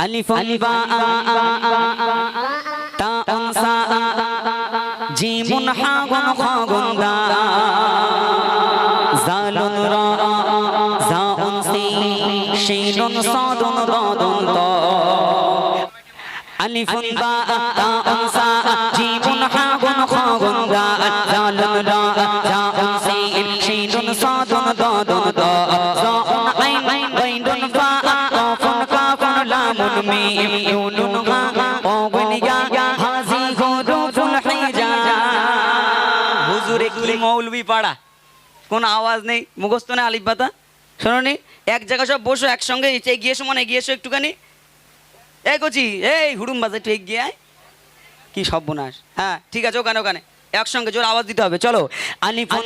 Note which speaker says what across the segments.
Speaker 1: ألف باء تاء ساء جيم حاء خاء داء زال راء زاء سين شين صاد ضاد طاء ألف باء تاء ساء جيم حاء خاء داء زال راء কোনো আওয়াজ নেই মুখস্থ নেই আলিফ বাতা শোনোনি এক জায়গায় সব বসো একসঙ্গে এগিয়ে এসো মানে এগিয়ে এসো একটুখানি এই কচি এই হুড়ুম বাজে একটু এগিয়ে আয় কি সর্বনাশ হ্যাঁ ঠিক আছে ওখানে ওখানে একসঙ্গে জোর আওয়াজ দিতে হবে চলো আলিফুন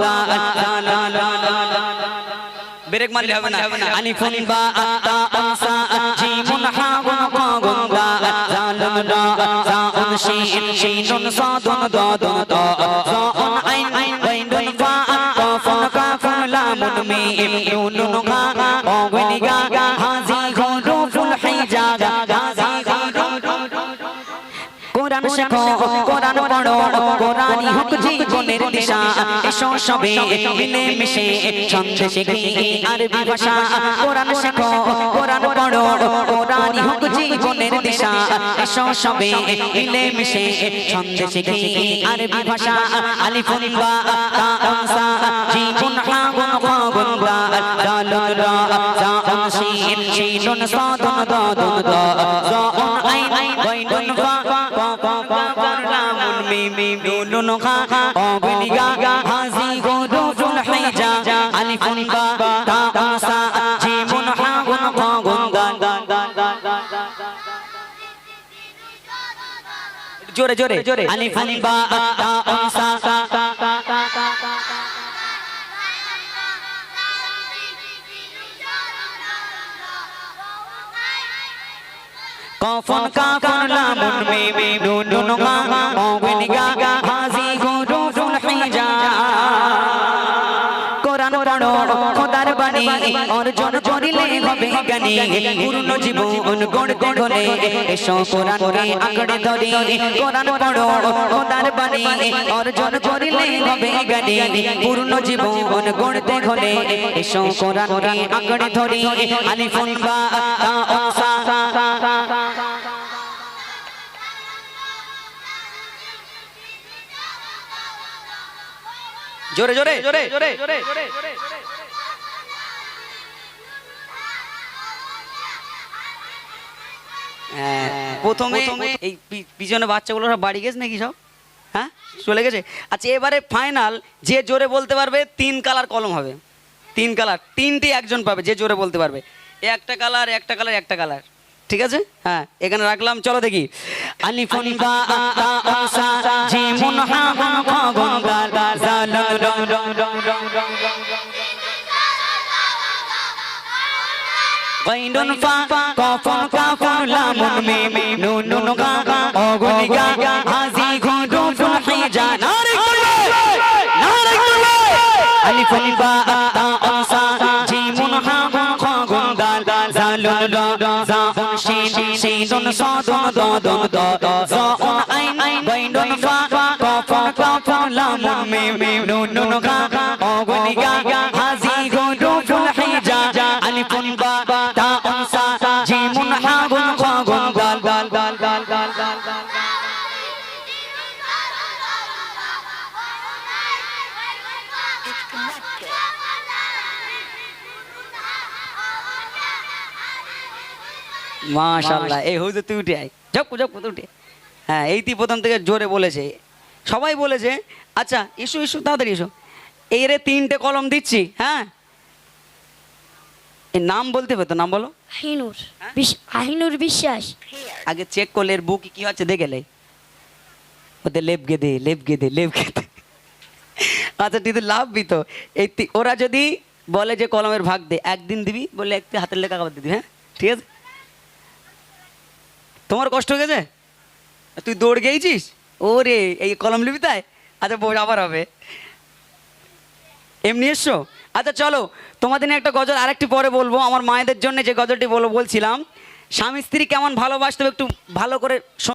Speaker 1: বা লা লা লা ব্রেক মারলে হবে না। আলিফুন বা তা উনসা জিমুন হা গুন খা গুন বা জালুন রা জাউন শিন, শিনুন সাদুন দাদুন তা কোরআন শেখো কোরআন পড়ো কোরআনই হোক জীবনের দিশা। এসো সবে মিলে মিশে ছন্দে শিখি আরবি ভাষা। কোরআন শেখো কোরআন পড়ো কোরআনই হোক জীবনের দিশা। এসো সবে মিলে মিশে ছন্দে শিখি আরবি ভাষা। আলিফুন বা তা সা জিমুন হা গুন বা দালুন রা জাউন শিন শিনুন সাদুন দাদুন দা লামুন নুনুন খা অবনি গা হাজি হুরুফুল হিজা আলিফুন বা তা উন জিমুন হা গুন গা গা গা গা গা গা জোরে জোরে জোরে আলিফুন বা তা উন সা সা সা সা সা সা সা কফন কাফন লামুন মিম নুনুন গা অবনি গা হাজি হুরুফুল হিজা কোরআন পড়ো, খোদার বাণী, অর্জন করিলে হবে জ্ঞানী। পূর্ণ জীবন গড়তে হলে এসো কোরআনকে আঁকড়ে ধরি। কোরআন পড়ো, খোদার বাণী, অর্জন করিলে হবে জ্ঞানী। পূর্ণ জীবন গড়তে হলে এসো কোরআনকে আঁকড়ে ধরি। আলিফুন বা জোরে জোরে জোরে জোরে জোরে হ্যাঁ, প্রথমে এই পিছনে বাচ্চাগুলো সব বাড়ি গেছে নাকি সব? হ্যাঁ চলে গেছে? আচ্ছা এবারে ফাইনাল যে জোরে বলতে পারবে তিন কালার কলম হবে। তিন কালার তিনটি একজন পাবে যে জোরে বলতে পারবে। একটা কালার একটা কালার একটা কালার ঠিক আছে হ্যাঁ এখানে রাখলাম চলো দেখি আলিফুন বা সা জিমুন হা গুন খা গুন গা গা জালুন রং রং রং রং রং হা শিনুন সাদুন দাদুন দা জাউন আইন গাইনুন ফা কাফুন কাফুন লামুন মিম নুনুন গা অগুনি গা হাজি হুরুফুল হিজা আলিফুন বা মাশাআল্লাহ। এই হুজুর তুই উঠে আয়। যাও তুই উঠে। হ্যাঁ এই তুই প্রথম থেকে জোরে বলেছে। সবাই বলেছে আচ্ছা ইস্যু ইস্যু তাড়াতাড়ি এসো। এই রে তিনটে কলম দিচ্ছি হ্যাঁ? এর নাম বলতে হবে তো নাম বলো।
Speaker 2: আহিনুর। বিশ- আহিনুর বিশ্বাস।
Speaker 1: আগে চেক করলে এর বুক কি হচ্ছে দেখে লে ওতে লেপ গেদে লেপ গেদে লেপ গেদে। আচ্ছা তুই তো লাভবি তো। এই তি- ওরা যদি বলে যে কলমের ভাগ দে একদিন দিবি বলে একটি হাতের লেখা দিবি হ্যাঁ? ঠিক আছে? তোমার কষ্ট হয়ে গেছে তুই দৌড় গেছিস রে এই কলম লিপি তাই আচ্ছা বোঝ, আবার হবে। এমনি এসছো? আচ্ছা চলো, তোমাদের নিয়ে একটা গজল আরেকটি পরে বলব। আমার মায়েদের জন্য যে গজলটি বলব বলছিলাম, স্বামী স্ত্রী কেমন ভালোবাসতে একটু ভালো করে।